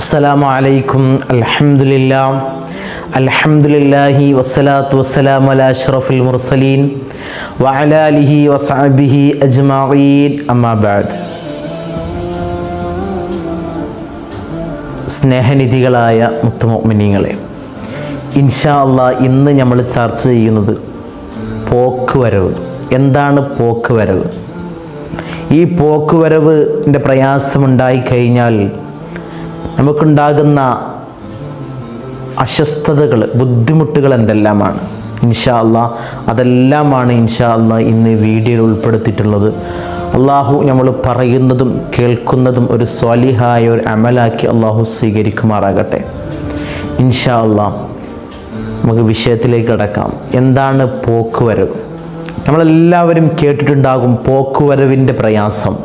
അസ്സലാമു അലൈക്കും. അൽഹംദുലില്ലാ. അൽഹംദുലില്ലാഹി വസ്സലാത്തു വസ്സലാമു അലാ അഷ്റഫുൽ മുർസലീൻ വഅലാ ആലിഹി വസഹബിഹി അമ്മാബാദ് സ്നേഹനിധികളായ മുത്തുമൊമിനിങ്ങളെ ഇൻഷാ അള്ളാ ഇന്ന് നമ്മൾ ചർച്ച ചെയ്യുന്നത് പോക്ക് വരവ്. എന്താണ് പോക്ക് വരവ്? ഈ പോക്ക് വരവിന്റെ പ്രയാസമുണ്ടായി കഴിഞ്ഞാൽ നമുക്കുണ്ടാകുന്ന അസ്വസ്ഥതകൾ ബുദ്ധിമുട്ടുകൾ എന്തെല്ലാമാണ്? ഇൻഷാ അതെല്ലാമാണ് ഇൻഷാ ഇന്ന് വീഡിയോയിൽ ഉൾപ്പെടുത്തിയിട്ടുള്ളത്. അള്ളാഹു നമ്മൾ പറയുന്നതും കേൾക്കുന്നതും ഒരു സ്വാലിഹായ ഒരു അമലാക്കി അള്ളാഹു സ്വീകരിക്കുമാറാകട്ടെ. ഇൻഷാ നമുക്ക് വിഷയത്തിലേക്ക് കടക്കാം. എന്താണ് പോക്കുവരവ്? നമ്മളെല്ലാവരും കേട്ടിട്ടുണ്ടാകും പോക്കുവരവിന്റെ പ്രയാസം.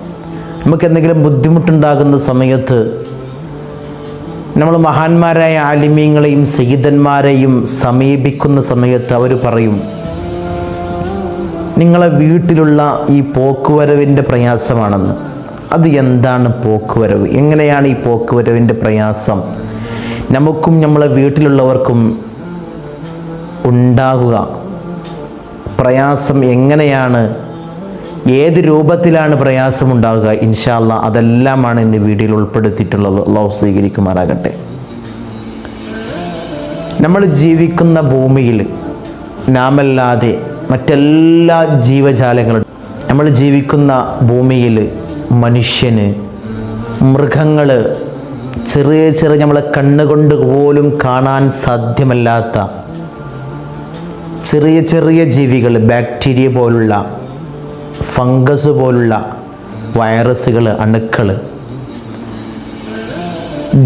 നമുക്ക് എന്തെങ്കിലും ബുദ്ധിമുട്ടുണ്ടാകുന്ന സമയത്ത് നമ്മൾ മഹാന്മാരായ ആലിമീങ്ങളെയും സഹിതന്മാരെയും സമീപിക്കുന്ന സമയത്ത് അവർ പറയും നിങ്ങളെ വീട്ടിലുള്ള ഈ പോക്കുവരവിന്റെ പ്രയാസമാണെന്ന്. അത് എന്താണ് പോക്കുവരവ്? എങ്ങനെയാണ് ഈ പോക്കുവരവിന്റെ പ്രയാസം? നമുക്കും നമ്മളെ വീട്ടിലുള്ളവർക്കും ഉണ്ടാകുക. പ്രയാസം എങ്ങനെയാണ് ഏത് രൂപത്തിലാണ് പ്രയാസമുണ്ടാകുക ഇൻഷാല്ല അതെല്ലാമാണ് ഇന്ന് വീഡിയോയിൽ ഉൾപ്പെടുത്തിയിട്ടുള്ളത്. അള്ളാഹു സ്വീകരിക്കുമാറാകട്ടെ. നമ്മൾ ജീവിക്കുന്ന ഭൂമിയിൽ നാമല്ലാതെ മറ്റെല്ലാ ജീവജാലങ്ങളും നമ്മൾ ജീവിക്കുന്ന ഭൂമിയിൽ മനുഷ്യന് മൃഗങ്ങൾ ചെറിയ ചെറിയ നമ്മളെ കണ്ണുകൊണ്ട് പോലും കാണാൻ സാധ്യമല്ലാത്ത ചെറിയ ചെറിയ ജീവികൾ ബാക്ടീരിയ പോലുള്ള ഫംഗസ് പോലുള്ള വൈറസുകൾ അണുക്കൾ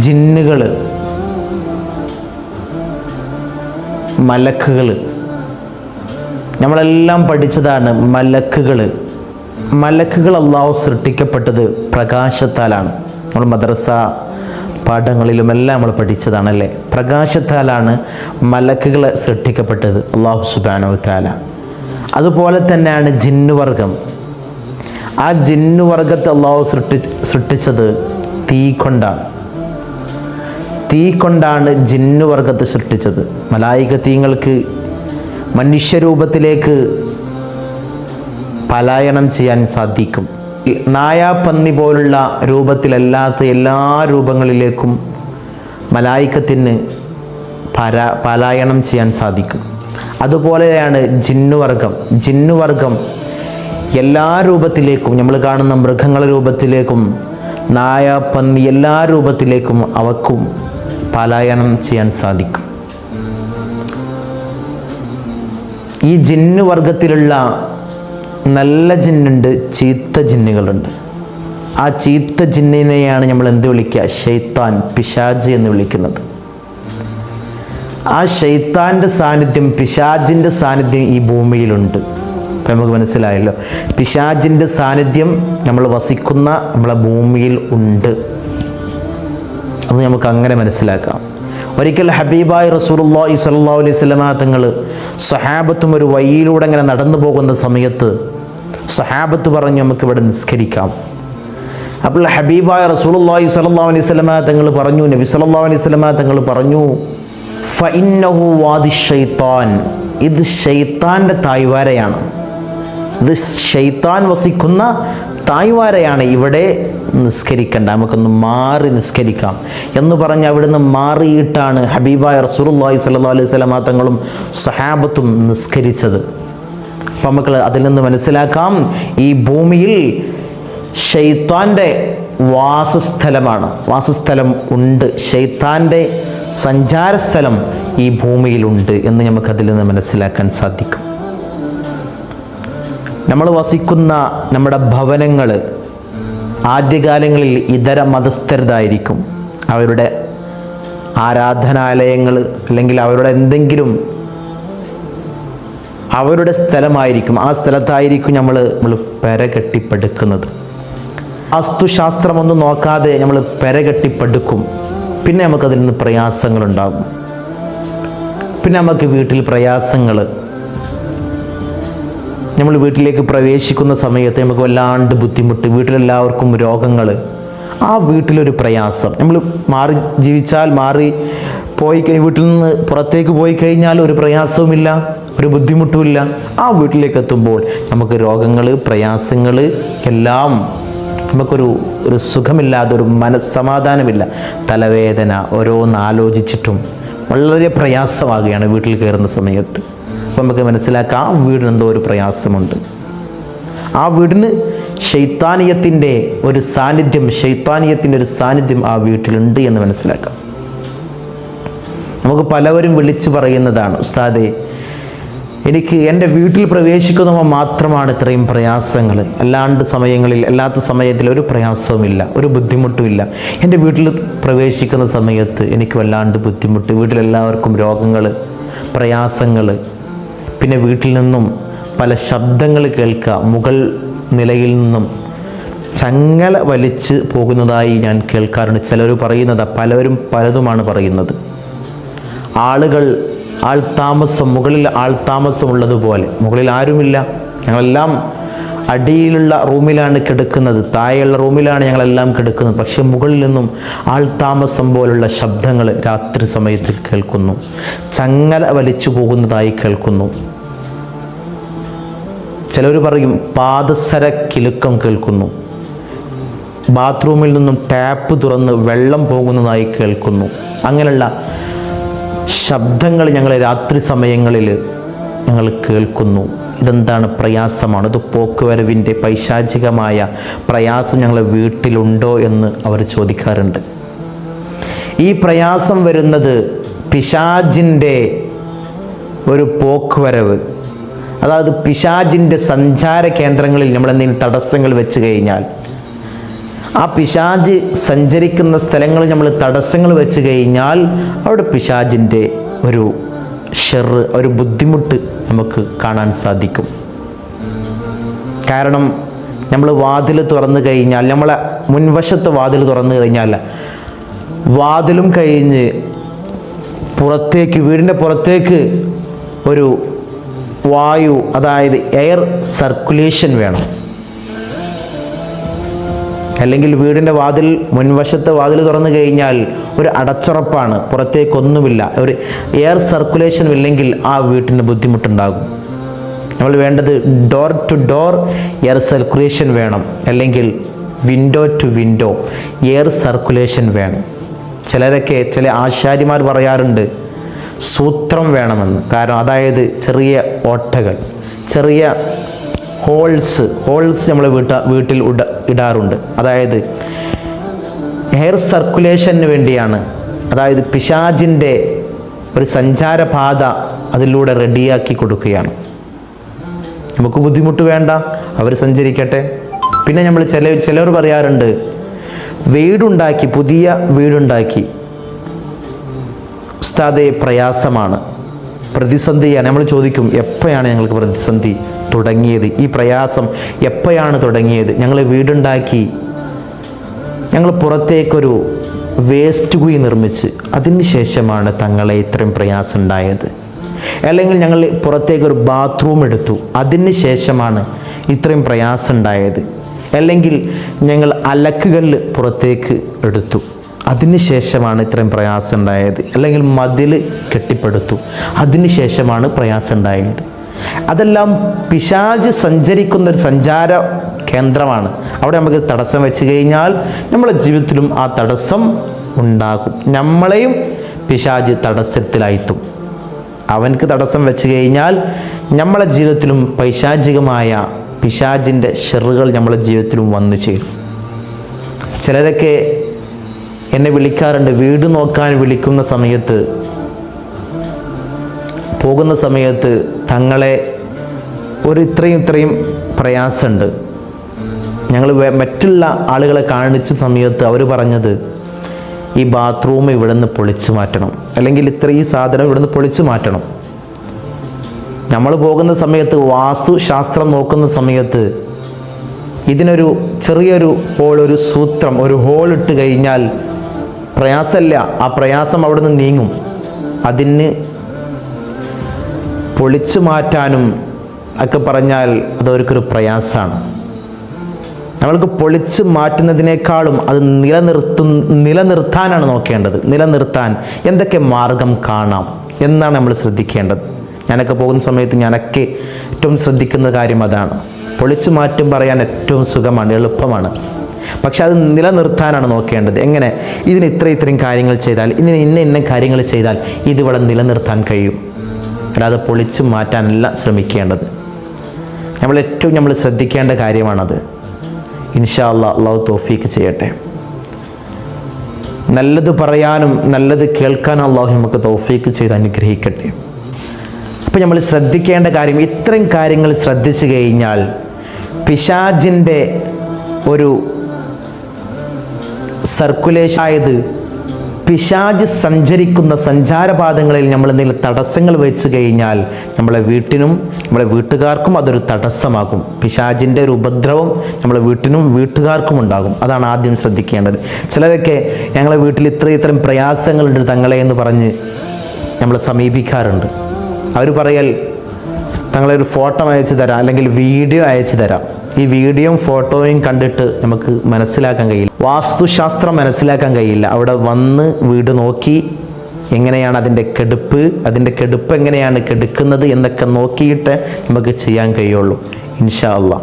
ജിന്നുകൾ മലക്കുകൾ നമ്മളെല്ലാം പഠിച്ചതാണ് മലക്കുകൾ മലക്കുകൾ അള്ളാഹു സൃഷ്ടിക്കപ്പെട്ടത് പ്രകാശത്താലാണ്. നമ്മൾ മദ്രസ പാഠങ്ങളിലുമെല്ലാം നമ്മൾ പഠിച്ചതാണല്ലേ? പ്രകാശത്താലാണ് മലക്കുകൾ സൃഷ്ടിക്കപ്പെട്ടത് അള്ളാഹു സുബാനോ താല അതുപോലെ തന്നെയാണ് ജിന്നുവർഗം. ആ ജിന്നുവർഗത്തെ അള്ളാഹു സൃഷ്ടി സൃഷ്ടിച്ചത് തീ കൊണ്ടാണ്. തീ കൊണ്ടാണ് ജിന്നുവർഗത്തെ സൃഷ്ടിച്ചത്. മലായിക തീങ്ങൾക്ക് മനുഷ്യരൂപത്തിലേക്ക് പലായനം ചെയ്യാൻ സാധിക്കും. നായാപ്പന്നി പോലുള്ള രൂപത്തിലല്ലാത്ത എല്ലാ രൂപങ്ങളിലേക്കും മലായിക്കത്തിന് പര പലായനം ചെയ്യാൻ സാധിക്കും. അതുപോലെയാണ് ജിന്നുവർഗം ജിന്നുവർഗം എല്ലാ രൂപത്തിലേക്കും നമ്മൾ കാണുന്ന മൃഗങ്ങളുടെ രൂപത്തിലേക്കും നായ പന്നി എല്ലാ രൂപത്തിലേക്കും അവക്കും പലായനം ചെയ്യാൻ സാധിക്കും. ഈ ജിന്നു വർഗത്തിലുള്ള നല്ല ജിന്നുണ്ട് ചീത്ത ജിന്നുകളുണ്ട്. ആ ചീത്ത ജിന്നിനെയാണ് നമ്മൾ എന്ത് വിളിക്കുക? ഷെയ്ത്താൻ പിശാജ് എന്ന് വിളിക്കുന്നത്. ആ ഷെയ്ത്താന്റെ സാന്നിധ്യം പിശാജിന്റെ സാന്നിധ്യം ഈ ഭൂമിയിലുണ്ട്. ഇപ്പം നമുക്ക് മനസ്സിലായല്ലോ. പിശാജിന്റെ സാന്നിധ്യം നമ്മൾ വസിക്കുന്ന നമ്മളെ ഭൂമിയിൽ ഉണ്ട്. അത് നമുക്ക് അങ്ങനെ മനസ്സിലാക്കാം. ഒരിക്കൽ ഹബീബായ് റസൂലുള്ളാഹി സ്വല്ലല്ലാഹു അലൈഹി വസല്ലമ തങ്ങൾ സഹാബത്തും ഒരു വഴിയിലൂടെ ഇങ്ങനെ നടന്നു പോകുന്ന സമയത്ത് സഹാബത്ത് പറഞ്ഞു നമുക്ക് ഇവിടെ നിസ്കരിക്കാം. അപ്പോൾ ഹബീബായ റസൂലുള്ളാഹി സ്വല്ലല്ലാഹു അലൈഹി വസല്ലമ തങ്ങൾ പറഞ്ഞു നബി സല്ലല്ലാഹു അലൈഹി വസല്ലമ തങ്ങൾ പറഞ്ഞു ഫഇന്നഹു വാദി ഇത് ഷെയ്ത്താന്റെ തായ്വാരയാണ്. ഇത് ഷെയ്ത്താൻ വസിക്കുന്ന തായ്വാരയാണ് ഇവിടെ നിസ്കരിക്കേണ്ട. നമുക്കൊന്ന് മാറി നിസ്കരിക്കാം. എന്ന് പറഞ്ഞ് അവിടുന്ന് മാറിയിട്ടാണ് ഹബീബായ റസൂലുള്ളാഹി സ്വല്ലല്ലാഹു അലൈഹി വസല്ലമ സഹാബത്തും നിസ്കരിച്ചത്. അപ്പം നമുക്ക് അതിൽ നിന്ന് മനസ്സിലാക്കാം ഈ ഭൂമിയിൽ ഷെയ്ത്താന്റെ വാസസ്ഥലമാണ്. വാസസ്ഥലം ഉണ്ട്. ഷെയ്ത്താന്റെ സഞ്ചാരസ്ഥലം ഈ ഭൂമിയിലുണ്ട് എന്ന് നമുക്കതിൽ നിന്ന് മനസ്സിലാക്കാൻ സാധിക്കും. നമ്മൾ വസിക്കുന്ന നമ്മുടെ ഭവനങ്ങൾ ആദ്യകാലങ്ങളിൽ ഇതര മതസ്ഥരതായിരിക്കും. അവരുടെ ആരാധനാലയങ്ങൾ അല്ലെങ്കിൽ അവരുടെ എന്തെങ്കിലും അവരുടെ സ്ഥലമായിരിക്കും. ആ സ്ഥലത്തായിരിക്കും നമ്മൾ നമ്മൾ പെര കെട്ടിപ്പടുക്കുന്നത്. വാസ്തുശാസ്ത്രമൊന്നും നോക്കാതെ നമ്മൾ പെര കെട്ടിപ്പടുക്കും. പിന്നെ നമുക്കതിൽ നിന്ന് പ്രയാസങ്ങളുണ്ടാകും. പിന്നെ നമുക്ക് വീട്ടിൽ പ്രയാസങ്ങൾ നമ്മൾ വീട്ടിലേക്ക് പ്രവേശിക്കുന്ന സമയത്ത് നമുക്ക് വല്ലാണ്ട് ബുദ്ധിമുട്ട് വീട്ടിലെല്ലാവർക്കും രോഗങ്ങൾ ആ വീട്ടിലൊരു പ്രയാസം. നമ്മൾ മാറി ജീവിച്ചാൽ മാറി പോയി വീട്ടിൽ നിന്ന് പുറത്തേക്ക് പോയി കഴിഞ്ഞാൽ ഒരു പ്രയാസവുമില്ല ഒരു ബുദ്ധിമുട്ടുമില്ല. ആ വീട്ടിലേക്ക് എത്തുമ്പോൾ നമുക്ക് രോഗങ്ങൾ പ്രയാസങ്ങൾ എല്ലാം നമുക്കൊരു ഒരു സുഖമില്ലാതെ ഒരു മനസ്സമാധാനമില്ല. തലവേദന ഓരോന്ന് ആലോചിച്ചിട്ടും വളരെ പ്രയാസമാകുകയാണ് വീട്ടിൽ കയറുന്ന സമയത്ത്. നമുക്ക് മനസ്സിലാക്കാം ആ വീടിന് എന്തോ ഒരു പ്രയാസമുണ്ട്. ആ വീടിന് ശൈത്താനീയത്തിന്റെ ഒരു സാന്നിധ്യം ശൈത്താനീയത്തിന്റെ ഒരു സാന്നിധ്യം ആ വീട്ടിലുണ്ട് എന്ന് മനസ്സിലാക്കാം. നമുക്ക് പലവരും വിളിച്ചു പറയുന്നതാണ് ഉസ്താദെ എനിക്ക് എന്റെ വീട്ടിൽ പ്രവേശിക്കുന്നവ മാത്രമാണ് ഇത്രയും പ്രയാസങ്ങൾ. അല്ലാണ്ട് സമയങ്ങളിൽ അല്ലാത്ത സമയത്തിൽ ഒരു പ്രയാസവുമില്ല ഒരു ബുദ്ധിമുട്ടുമില്ല. എന്റെ വീട്ടിൽ പ്രവേശിക്കുന്ന സമയത്ത് എനിക്ക് വല്ലാണ്ട് ബുദ്ധിമുട്ട്. വീട്ടിലെല്ലാവർക്കും രോഗങ്ങൾ പ്രയാസങ്ങൾ പിന്നെ വീട്ടിൽ നിന്നും പല ശബ്ദങ്ങൾ കേൾക്കുക മുകൾ നിലയിൽ നിന്നും ചങ്ങല വലിച്ച് പോകുന്നതായി ഞാൻ കേൾക്കാറുണ്ട്. ചിലർ പറയുന്നത് പലരും പലതുമാണ് പറയുന്നത്. ആളുകൾ ആൾ താമസം മുകളിൽ ആൾ താമസമുള്ളതുപോലെ. മുകളിൽ ആരുമില്ല. ഞങ്ങളെല്ലാം അടിയിലുള്ള റൂമിലാണ് കിടക്കുന്നത്. താഴെയുള്ള റൂമിലാണ് ഞങ്ങളെല്ലാം കിടക്കുന്നത്. പക്ഷെ മുകളിൽ നിന്നും ആൾ താമസം പോലുള്ള ശബ്ദങ്ങൾ രാത്രി സമയത്തിൽ കേൾക്കുന്നു. ചങ്ങല വലിച്ചു പോകുന്നതായി കേൾക്കുന്നു. ചിലർ പറയും പാദസര കിലുക്കം കേൾക്കുന്നു. ബാത്റൂമിൽ നിന്നും ടാപ്പ് തുറന്ന് വെള്ളം പോകുന്നതായി കേൾക്കുന്നു. അങ്ങനെയുള്ള ശബ്ദങ്ങൾ ഞങ്ങൾ രാത്രി സമയങ്ങളിൽ ഞങ്ങൾ കേൾക്കുന്നു. ഇതെന്താണ് പ്രയാസമാണ്? ഇത് പോക്കുവരവിന്റെ പൈശാചികമായ പ്രയാസം ഞങ്ങളെ വീട്ടിലുണ്ടോ എന്ന് അവർ ചോദിക്കാറുണ്ട്. ഈ പ്രയാസം വരുന്നത് പിശാജിന്റെ ഒരു പോക്കുവരവ് അതായത് പിശാജിന്റെ സഞ്ചാര കേന്ദ്രങ്ങളിൽ നമ്മൾ എന്തെങ്കിലും തടസ്സങ്ങൾ വെച്ച് കഴിഞ്ഞാൽ ആ പിശാജ് സഞ്ചരിക്കുന്ന സ്ഥലങ്ങളിൽ നമ്മൾ തടസ്സങ്ങൾ വെച്ച് കഴിഞ്ഞാൽ അവിടെ പിശാജിന്റെ ഒരു ഷെറ് ഒരു ബുദ്ധിമുട്ട് നമുക്ക് കാണാൻ സാധിക്കും. കാരണം നമ്മൾ വാതിൽ തുറന്നു കഴിഞ്ഞാൽ നമ്മളെ മുൻവശത്ത് വാതിൽ തുറന്നു കഴിഞ്ഞാൽ വാതിലും കഴിഞ്ഞ് പുറത്തേക്ക് വീടിന്റെ പുറത്തേക്ക് ഒരു വായു അതായത് എയർ സർക്കുലേഷൻ വേണം. അല്ലെങ്കിൽ വീടിന്റെ വാതിൽ മുൻവശത്തെ വാതിൽ തുറന്നു കഴിഞ്ഞാൽ ഒരു അടച്ചുറപ്പാണ്. പുറത്തേക്കൊന്നുമില്ല. ഒരു എയർ സർക്കുലേഷൻ ഇല്ലെങ്കിൽ ആ വീട്ടിന് ബുദ്ധിമുട്ടുണ്ടാകും. നമ്മൾ വേണ്ടത് door to door air circulation വേണം. അല്ലെങ്കിൽ window to window air circulation വേണം. ചിലരൊക്കെ ചില ആശാരിമാർ പറയാറുണ്ട് സൂത്രം വേണമെന്ന്. കാരണം അതായത് ചെറിയ ഓട്ടകൾ ചെറിയ ഹോൾസ് ഹോൾസ് നമ്മൾ വീട്ട വീട്ടിൽ ഇടാറുണ്ട്. അതായത് എയർ സർക്കുലേഷന് വേണ്ടിയാണ്. അതായത് പിശാജിന്റെ ഒരു സഞ്ചാരപാത അതിലൂടെ റെഡിയാക്കി കൊടുക്കുകയാണ്. നമുക്ക് ബുദ്ധിമുട്ട് വേണ്ട അവർ സഞ്ചരിക്കട്ടെ. പിന്നെ നമ്മൾ ചില ചിലർ പറയാറുണ്ട് വീടുണ്ടാക്കി പുതിയ വീടുണ്ടാക്കി ഉസ്താദെ പ്രയാസമാണ്. പ്രതിസന്ധിയാണ്. നമ്മൾ ചോദിക്കും എപ്പോഴാണ് ഞങ്ങൾക്ക് പ്രതിസന്ധി തുടങ്ങിയത്? ഈ പ്രയാസം എപ്പോഴാണ് തുടങ്ങിയത്? ഞങ്ങൾ വീടുണ്ടാക്കി ഞങ്ങൾ പുറത്തേക്കൊരു വേസ്റ്റ് കുഴി നിർമ്മിച്ച് അതിന് ശേഷമാണ് തങ്ങളെ ഇത്രയും പ്രയാസം ഉണ്ടായത് അല്ലെങ്കിൽ ഞങ്ങൾ പുറത്തേക്കൊരു ബാത്റൂം എടുത്തു അതിന് ശേഷമാണ് ഇത്രയും പ്രയാസം ഉണ്ടായത് അല്ലെങ്കിൽ ഞങ്ങൾ അലക്കുകല്ല് പുറത്തേക്ക് എടുത്തു അതിനുശേഷമാണ് ഇത്രയും പ്രയാസം ഉണ്ടായത് അല്ലെങ്കിൽ മതിൽ കെട്ടിപ്പടുത്തു അതിനുശേഷമാണ് പ്രയാസം ഉണ്ടായത് അതെല്ലാം പിശാജ് സഞ്ചരിക്കുന്ന ഒരു സഞ്ചാര കേന്ദ്രമാണ്. അവിടെ നമുക്ക് തടസ്സം വെച്ച് കഴിഞ്ഞാൽ നമ്മുടെ ജീവിതത്തിലും ആ തടസ്സം ഉണ്ടാകും. നമ്മളെയും പിശാജ് തടസ്സത്തിലായിത്തും. അവനക്ക് തടസ്സം വെച്ച് കഴിഞ്ഞാൽ നമ്മളെ ജീവിതത്തിലും പൈശാചികമായ പിശാജിന്റെ ഷെറുകൾ നമ്മളെ ജീവിതത്തിലും വന്നു ചേരും. ചിലരൊക്കെ എന്നെ വിളിക്കാറുണ്ട് വീട് നോക്കാൻ വിളിക്കുന്ന സമയത്ത് പോകുന്ന സമയത്ത് തങ്ങളെ ഒരു ഇത്രയും ഇത്രയും പ്രയാസമുണ്ട്. ഞങ്ങൾ മറ്റുള്ള ആളുകളെ കാണിച്ച സമയത്ത് അവർ പറഞ്ഞത് ഈ ബാത്റൂം ഇവിടെ നിന്ന് പൊളിച്ചു മാറ്റണം. അല്ലെങ്കിൽ ഇത്ര ഈ സാധനം ഇവിടെ നിന്ന് പൊളിച്ചു മാറ്റണം. നമ്മൾ പോകുന്ന സമയത്ത് വാസ്തു ശാസ്ത്രം നോക്കുന്ന സമയത്ത് ഇതിനൊരു ചെറിയൊരു ഹോൾ ഒരു സൂത്രം ഒരു ഹോൾ ഇട്ട് കഴിഞ്ഞാൽ പ്രയാസമല്ല. ആ പ്രയാസം അവിടെ നിന്ന് നീങ്ങും. അതിന് പൊളിച്ചു മാറ്റാനും ഒക്കെ പറഞ്ഞാൽ അതൊരുക്കൊരു പ്രയാസമാണ്. നമ്മൾക്ക് പൊളിച്ച് മാറ്റുന്നതിനേക്കാളും അത് നിലനിർത്തും നിലനിർത്താനാണ് നോക്കേണ്ടത്. നിലനിർത്താൻ എന്തൊക്കെ മാർഗം കാണാം എന്നാണ് നമ്മൾ ശ്രദ്ധിക്കേണ്ടത്. ഞാനൊക്കെ പോകുന്ന സമയത്ത് ഞാനൊക്കെ ഏറ്റവും ശ്രദ്ധിക്കുന്ന കാര്യം അതാണ്. പൊളിച്ചു മാറ്റും പറയാൻ ഏറ്റവും സുഖമാണ് എളുപ്പമാണ്. പക്ഷെ അത് നിലനിർത്താനാണ് നോക്കേണ്ടത്. എങ്ങനെ? ഇതിന് ഇത്ര ഇത്രയും കാര്യങ്ങൾ ചെയ്താൽ ഇതിന് ഇന്ന ഇന്ന കാര്യങ്ങൾ ചെയ്താൽ ഇതിവിടെ നിലനിർത്താൻ കഴിയും. അല്ലാതെ പൊളിച്ചു മാറ്റാനല്ല ശ്രമിക്കേണ്ടത്. നമ്മൾ ഏറ്റവും നമ്മൾ ശ്രദ്ധിക്കേണ്ട കാര്യമാണത്. ഇൻഷാ അള്ളാഹ് അള്ളാഹു തോഫീക്ക് ചെയ്യട്ടെ. നല്ലത് പറയാനും നല്ലത് കേൾക്കാനും അള്ളാഹു നമുക്ക് തോഫീക്ക് ചെയ്ത് അനുഗ്രഹിക്കട്ടെ. അപ്പോൾ നമ്മൾ ശ്രദ്ധിക്കേണ്ട കാര്യം ഇത്രയും കാര്യങ്ങൾ ശ്രദ്ധിച്ചു കഴിഞ്ഞാൽ പിശാജിന്റെ ഒരു സർക്കുലേഷൻ ആയത് പിശാജ് സഞ്ചരിക്കുന്ന സഞ്ചാരപാതങ്ങളിൽ നമ്മൾ എന്തെങ്കിലും തടസ്സങ്ങൾ വെച്ച് കഴിഞ്ഞാൽ നമ്മളെ വീട്ടിനും നമ്മളെ വീട്ടുകാർക്കും അതൊരു തടസ്സമാകും. പിശാജിന്റെ ഒരു ഉപദ്രവം നമ്മളെ വീട്ടിനും വീട്ടുകാർക്കും ഉണ്ടാകും. അതാണ് ആദ്യം ശ്രദ്ധിക്കേണ്ടത്. ചിലരൊക്കെ ഞങ്ങളെ വീട്ടിൽ ഇത്ര ഇത്രയും പ്രയാസങ്ങളുണ്ട് തങ്ങളെ എന്ന് പറഞ്ഞ് നമ്മളെ സമീപിക്കാറുണ്ട്. അവർ പറയൽ തങ്ങളെ ഒരു ഫോട്ടോ അയച്ചു തരാം അല്ലെങ്കിൽ വീഡിയോ അയച്ചു തരാം. ഈ വീഡിയോയും ഫോട്ടോയും കണ്ടിട്ട് നമുക്ക് മനസ്സിലാക്കാൻ കഴിയില്ല. വാസ്തുശാസ്ത്രം മനസ്സിലാക്കാൻ കഴിയില്ല. അവിടെ വന്ന് വീട് നോക്കി എങ്ങനെയാണ് അതിന്റെ കെടുപ്പ് അതിന്റെ കെടുപ്പ് എങ്ങനെയാണ് കെടുക്കുന്നത് എന്നൊക്കെ നോക്കിയിട്ട് നമുക്ക് ചെയ്യാൻ കഴിയുള്ളൂ ഇൻഷാ അള്ളാ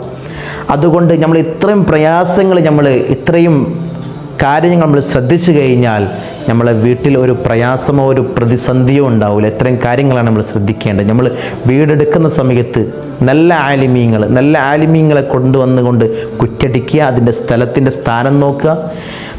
അതുകൊണ്ട് നമ്മൾ ഇത്രയും പ്രയാസങ്ങൾ നമ്മൾ ഇത്രയും കാര്യങ്ങൾ നമ്മൾ ശ്രദ്ധിച്ചു കഴിഞ്ഞാൽ നമ്മളെ വീട്ടിൽ ഒരു പ്രയാസമോ ഒരു പ്രതിസന്ധിയോ ഉണ്ടാവില്ല ഇത്രയും കാര്യങ്ങളാണ് നമ്മൾ ശ്രദ്ധിക്കേണ്ടത്. നമ്മൾ വീടെടുക്കുന്ന സമയത്ത് നല്ല ആലിമീങ്ങൾ നല്ല ആലിമീങ്ങളെ കൊണ്ടുവന്നുകൊണ്ട് കുറ്റടിക്കുക അതിന്റെ സ്ഥലത്തിന്റെ സ്ഥാനം നോക്കുക.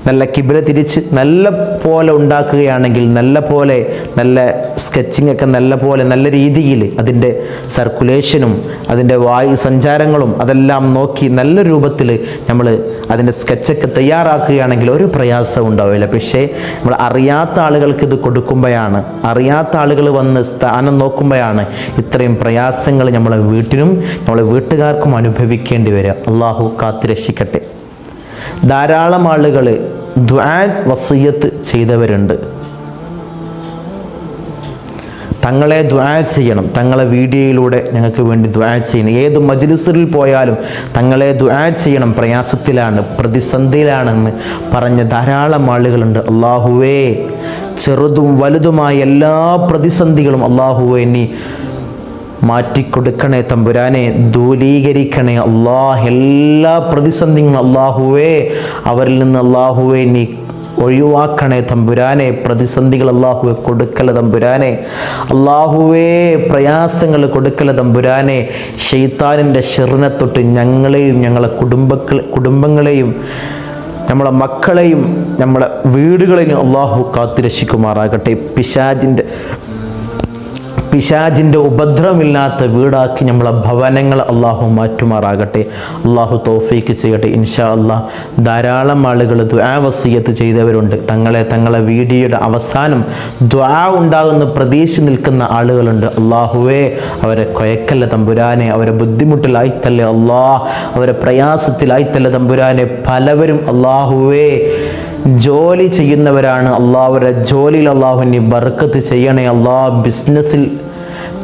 നല്ല കിബില തിരിച്ച് നല്ല പോലെ ഉണ്ടാക്കുകയാണെങ്കിൽ നല്ല പോലെ നല്ല സ്കെച്ചിങ് ഒക്കെ നല്ല പോലെ നല്ല രീതിയിൽ അതിന്റെ സർക്കുലേഷനും അതിന്റെ വായു സഞ്ചാരങ്ങളും അതെല്ലാം നോക്കി നല്ല രൂപത്തിൽ നമ്മൾ അതിന്റെ സ്കെച്ചൊക്കെ തയ്യാറാക്കുകയാണെങ്കിൽ ഒരു പ്രയാസം ഉണ്ടാവില്ല. പക്ഷേ നമ്മൾ അറിയാത്ത ആളുകൾക്ക് ഇത് കൊടുക്കുമ്പോഴാണ് അറിയാത്ത ആളുകൾ വന്ന് സ്ഥാനം നോക്കുമ്പോഴാണ് ഇത്രയും പ്രയാസങ്ങൾ നമ്മളെ വീട്ടിനും നമ്മളെ വീട്ടുകാർക്കും അനുഭവിക്കേണ്ടി വരിക. അള്ളാഹു കാത്തുരക്ഷിക്കട്ടെ ധാരാളം ആളുകൾ ദ്വാ വസീയത്ത് ചെയ്തവരുണ്ട്. തങ്ങളെ ദ്വാ ചെയ്യണം. തങ്ങളെ വീഡിയോയിലൂടെ ഞങ്ങൾക്ക് വേണ്ടി ദ്വാ ചെയ്യണം. ഏത് മജ്ലിസറിൽ പോയാലും തങ്ങളെ ദ്വാ ചെയ്യണം. പ്രയാസത്തിലാണ് പ്രതിസന്ധിയിലാണെന്ന് പറഞ്ഞ ധാരാളം ആളുകളുണ്ട്. അള്ളാഹുവേ ചെറുതും വലുതുമായ എല്ലാ പ്രതിസന്ധികളും അള്ളാഹുവേ നീ മാറ്റിക്കൊടുക്കണേ തമ്പുരാനെ ദൂലീകരിക്കണേ അള്ളാഹ് എല്ലാ പ്രതിസന്ധികളും അള്ളാഹുവേ അവരിൽ നിന്ന് അള്ളാഹുവേ നീ ഒഴിവാക്കണേ തമ്പുരാനെ. പ്രതിസന്ധികൾ അള്ളാഹുവെ കൊടുക്കല തമ്പുരാനെ. അള്ളാഹുവേ പ്രയാസങ്ങൾ കൊടുക്കല തമ്പുരാനെ. ഷെയ്ത്താനിന്റെ ഷെറിനെ തൊട്ട് ഞങ്ങളെയും ഞങ്ങളെ കുടുംബക്കൾ കുടുംബങ്ങളെയും നമ്മളെ മക്കളെയും നമ്മളെ വീടുകളെയും അള്ളാഹു കാത്തുരക്ഷിക്കുമാറാകട്ടെ. പിശാജിന്റെ പിശാജിന്റെ ഉപദ്രവമില്ലാത്ത വീടാക്കി നമ്മളെ ഭവനങ്ങൾ അള്ളാഹു മാറ്റുമാറാകട്ടെ. അള്ളാഹു തോഫീക്ക് ചെയ്യട്ടെ. ഇൻഷാ അള്ളാഹ് ധാരാളം ആളുകൾ ദ്വാ വസീയത്ത് ചെയ്തവരുണ്ട്. തങ്ങളെ തങ്ങളെ വീഡിയോയുടെ അവസാനം ദ്വാ ഉണ്ടാകുന്ന പ്രതീക്ഷ നിൽക്കുന്ന ആളുകളുണ്ട്. അള്ളാഹുവേ അവരെ കൊയക്കല്ല തമ്പുരാനെ. അവരെ ബുദ്ധിമുട്ടിലായിത്തല്ലേ അള്ളാഹ് അവരെ പ്രയാസത്തിലായിത്തല്ലേ തമ്പുരാനെ. പലവരും അള്ളാഹുവേ ജോലി ചെയ്യുന്നവരാണ് അള്ളാഹുവരുടെ ജോലിയിൽ അള്ളാഹുവിന്റെ ബർക്കത്ത് ചെയ്യണേ. അള്ളാഹ് ബിസിനസ്സിൽ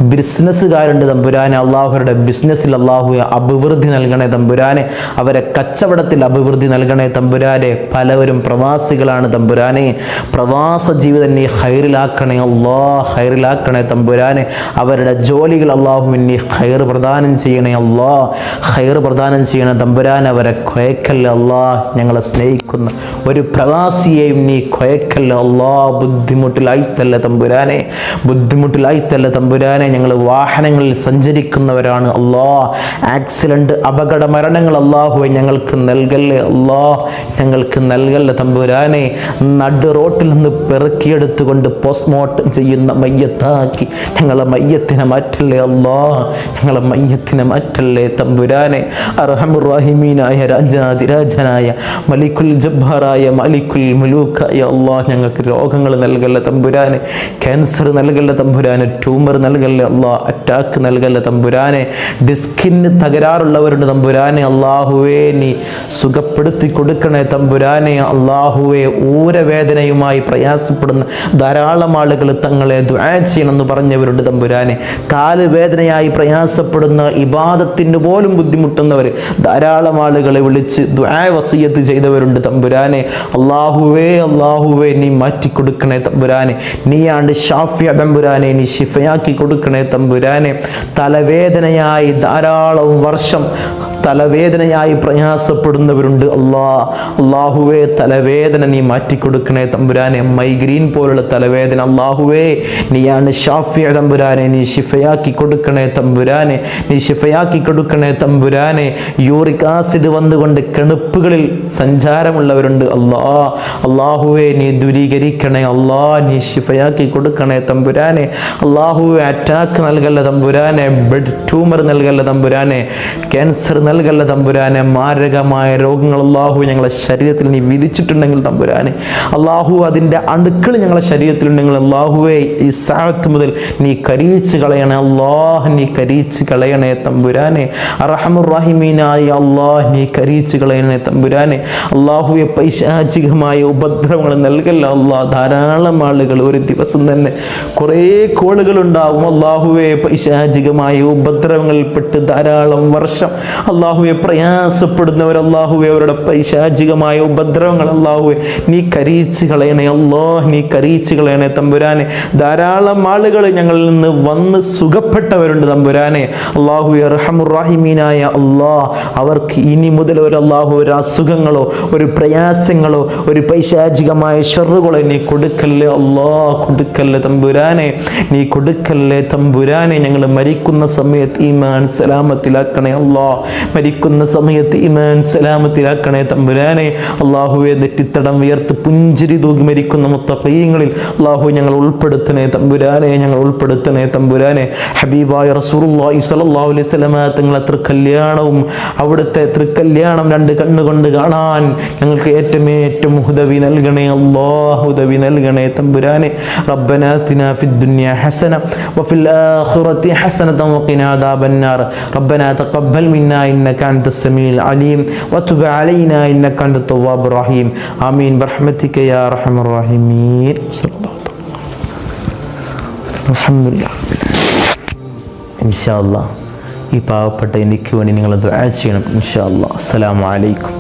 ബിസിനസ്സുകാരുണ്ട് തമ്പുരാനെ. അള്ളാഹുരുടെ ബിസിനസ്സിൽ അള്ളാഹു അഭിവൃദ്ധി നൽകണേ തമ്പുരാനെ. അവരെ കച്ചവടത്തിൽ അഭിവൃദ്ധി നൽകണേ തമ്പുരാനെ. പലവരും പ്രവാസികളാണ് തമ്പുരാനെ. പ്രവാസ ജീവിതം നീ ഹൈറിലാക്കണേ അള്ളാ ഹൈറിലാക്കണേ തമ്പുരാനെ. അവരുടെ ജോലികൾ അള്ളാഹു നീ ഹൈർ പ്രദാനം ചെയ്യണേ. അള്ളാ ഹൈർ പ്രദാനം ചെയ്യണേ തമ്പുരാൻ അവരെ കൊയക്കല്ല അള്ളാ ഞങ്ങളെ സ്നേഹിക്കുന്ന ഒരു പ്രവാസിയെയും നീ കൊയക്കല്ല. അള്ളാ ബുദ്ധിമുട്ടിലായിത്തല്ല തമ്പുരാനെ. ബുദ്ധിമുട്ടിലായിത്തല്ല തമ്പുരാനെ ഞങ്ങൾ വാഹനങ്ങളിൽ സഞ്ചരിക്കുന്നവരാണ് അല്ലാ ആക്സിഡന്റ് അപകട മരണങ്ങൾ അള്ളാഹുവെ ഞങ്ങൾക്ക് നൽകല്ലേ അല്ലാ ഞങ്ങൾക്ക് നൽകല്ലേ തമ്പുരാനെ. നടു റോട്ടിൽ നിന്ന് പെറുക്കിയെടുത്തുകൊണ്ട് പോസ്റ്റ്മോർട്ടം ചെയ്യുന്ന മയ്യത്താക്കി. ഞങ്ങളെ മയ്യത്തിനെ മാറ്റല്ലേ അല്ലാ ഞങ്ങളെ മയ്യത്തിനെ മാറ്റല്ലേ തമ്പുരാനെ. അർഹമുറാഹിമീനായ രാജാതിരാജനായ മലിക്കുൽ ജബ്ബാറായ മലിക്കുൽ മുലൂക്കായ അള്ളാഹ് ഞങ്ങൾക്ക് രോഗങ്ങൾ നൽകല്ലേ തമ്പുരാനെ. ക്യാൻസർ നൽകല്ലേ തമ്പുരാനെ. ട്യൂമർ നൽകല്ല നൽകല്ലേ അള്ളാഹ് അറ്റാക്ക് നൽകല്ലേ തമ്പുരാനെ. ഡിസ്കിന് തകരാറുള്ളവരുണ്ട് തമ്പുരാനെ. അള്ളാഹുവേ നീ സുഖപ്പെടുത്തി കൊടുക്കണേ തമ്പുരാനെ. അള്ളാഹുവെ ഊരവേദനയുമായി പ്രയാസപ്പെടുന്ന ധാരാളം ആളുകൾ തങ്ങളെ ദുആ ചെയ്യണമെന്ന് പറഞ്ഞവരുണ്ട് തമ്പുരാനെ. കാൽ വേദനയായി പ്രയാസപ്പെടുന്ന ഇബാദത്തിന് പോലും ബുദ്ധിമുട്ടുന്നവർ ധാരാളം ആളുകളെ വിളിച്ച് ദുആ വസീയത്ത് ചെയ്തവരുണ്ട് തമ്പുരാനെ. അള്ളാഹുവേ അള്ളാഹുവേ നീ മാറ്റിക്കൊടുക്കണേ തമ്പുരാനെ. നീയാണ്ട് ഷാഫിയ തമ്പുരാനെ. നീ ഷിഫയാക്കി കൊടുക്കണേ തമ്പുരാനെ. തലവേദനയായി ധാരാളം വർഷം തലവേദനയായി പ്രയാസപ്പെടുന്നവരുണ്ട്. അള്ളാ അള്ളാഹുവേ തലവേദന നീ മാറ്റിക്കൊടുക്കണേ തമ്പുരാനെ. മൈഗ്രീൻ പോലുള്ള തലവേദന അള്ളാഹുവേ നീയാണ് ഷാഫിയ തമ്പുരാനെ. നീ ഷിഫയാക്കി കൊടുക്കണേ തമ്പുരാനെ. നീ ഷിഫയാക്കി കൊടുക്കണേ തമ്പുരാനെ. യൂറിക് ആസിഡ് വന്നുകൊണ്ട് കെണുപ്പുകളിൽ സഞ്ചാരമുള്ളവരുണ്ട്. അള്ളാ അള്ളാഹുവേ നീ ദൂരീകരിക്കണേ. അള്ളാ നീ ഷിഫയാക്കി കൊടുക്കണേ തമ്പുരാനെ. അള്ളാഹുവെ അറ്റാക്ക് നൽകല്ല തമ്പുരാനെ. ബെഡ് ട്യൂമർ നൽകല്ല തമ്പുരാനെ. ക്യാൻസർ നൽകല്ല തമ്പുരാനെ. മാരകമായ രോഗങ്ങൾ അള്ളാഹു ഞങ്ങളുടെ ശരീരത്തിൽ നീ വിധിച്ചിട്ടുണ്ടെങ്കിൽ തമ്പുരാനെ. അള്ളാഹു അതിന്റെ അണുക്കൾ ഞങ്ങളെ ശരീരത്തിലുണ്ടെങ്കിൽ അള്ളാഹുവെ ഈ സാഴത്ത് മുതൽ നീ കരീച്ച് കളയണേ. അള്ളാഹ് നീ കരീച്ച് കളയണേ തമ്പുരാനെ. അറഹമുറഹിമീനായി അള്ളാഹ് നീ കരീച്ച് കളയണേ തമ്പുരാനെ. അള്ളാഹുവെ പൈശാചികമായ ഉപദ്രവങ്ങൾ നൽകല്ല അള്ളാഹ്. ധാരാളം ആളുകൾ ഒരു ദിവസം തന്നെ കുറേ കോളുകൾ ഉണ്ടാവും അള്ളാഹുവെ പൈശാചികമായ ഉപദ്രവങ്ങളിൽപ്പെട്ട് ധാരാളം വർഷം അള്ളാഹുവെ പ്രയാസപ്പെടുന്നവർ അള്ളാഹുവെ അവരുടെ പൈശാചികമായ ഉപദ്രവങ്ങൾ അള്ളാഹുവെ നീ കരീച്ച് കളയണേ അള്ളാഹ് നീ കരീച്ച് കളയണേ തമ്പുരാനെ. ധാരാളം ആളുകൾ ഞങ്ങളിൽ നിന്ന് വന്ന് സുഖപ്പെട്ടവരുണ്ട് തമ്പുരാനെ. അള്ളാഹു റഹമുറാഹിമീനായ അള്ളാഹ് അവർക്ക് ഇനി മുതൽ ഒരു അള്ളാഹു ഒരു അസുഖങ്ങളോ ഒരു പ്രയാസങ്ങളോ ഒരു പൈശാചികമായ ഷെറുകളോ നീ കൊടുക്കല്ലേ അള്ളാഹ് കൊടുക്കല്ലേ തമ്പുരാനെ. നീ കൊടുക്കല്ലേ തമ്പുരാനെ. ഞങ്ങൾ മരിക്കുന്ന സമയത്ത് ഈമാൻ സലാമത്തിലാക്കണേ അള്ളാ മരിക്കുന്ന സമയത്ത് ഈമാൻ സലാമത്തിലാക്കണേ തമ്പുരാനെ അള്ളാഹുവെ നെറ്റിത്തടം വിയർത്ത് പുഞ്ചിരി തൂകി മരിക്കുന്ന മുത്തഖീങ്ങളിൽ അള്ളാഹു ഞങ്ങൾ ഉൾപ്പെടുത്തണേ തമ്പുരാനെ ഞങ്ങൾ ഉൾപ്പെടുത്തണേ തമ്പുരാനെ ഹബീബായ റസൂലുള്ളാഹി സ്വല്ലല്ലാഹു അലൈഹി വസല്ലമ തങ്ങളെ തൃക്കല്യാണവും അവിടുത്തെ തൃക്കല്യാണം രണ്ട് കണ്ണുകൊണ്ട് കാണാൻ ഞങ്ങൾക്ക് ഏറ്റവും ഏറ്റവും ഹുദവി നൽകണേ അള്ളാഹ് ഹുദവി നൽകണേ തമ്പുരാനെ ربنا آتنا في الدنيا حسنة وفي الآخرة حسنة وقنا عذاب النار ربنا تقبل منا إنك أنت السميع العليم وتب علينا إنك أنت التواب الرحيم آمين برحمتك يا أرحم الراحمين صلى الله عليه وسلم الحمد لله ഇൻഷാ അല്ലാ ഈ പാവപ്പെട്ട എനിക്ക് വേണ്ടി നിങ്ങൾ ദുആ ചെയ്യണം ഇൻഷാ അല്ലാ അസ്സലാമു അലൈക്കും